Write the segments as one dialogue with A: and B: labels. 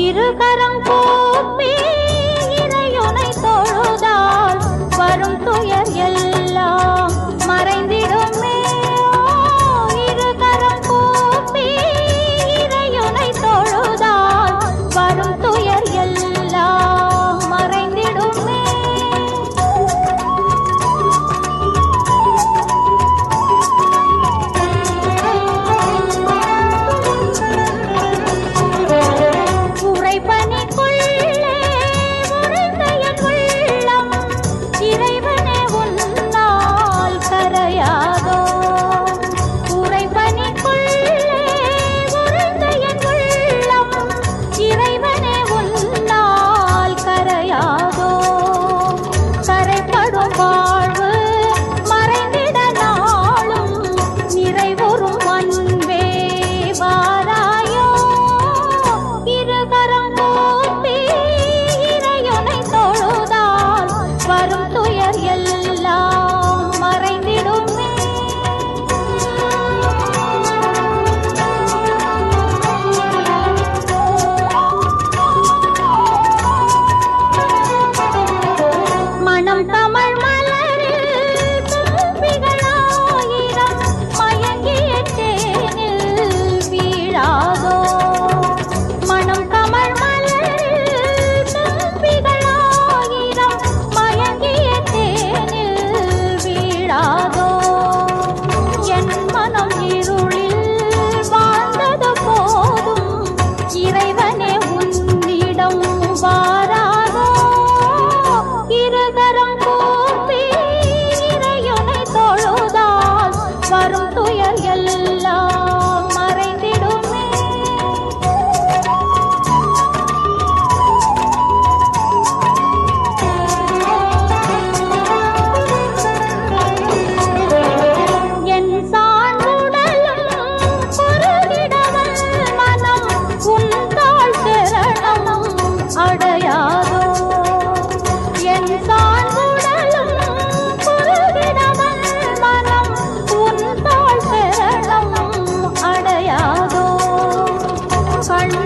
A: இருகரம் கூப்பி இறையுனை தொழுதால் வரும் துயர் எல்லாம் திருகரம் கூப்பி இறையனை தொழுதால் வரும் துயர் எல்லாம்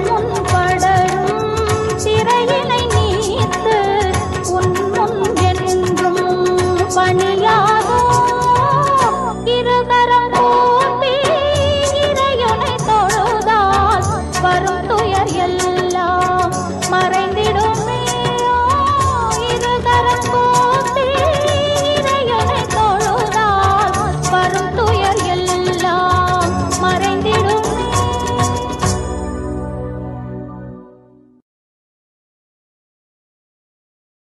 A: 嗯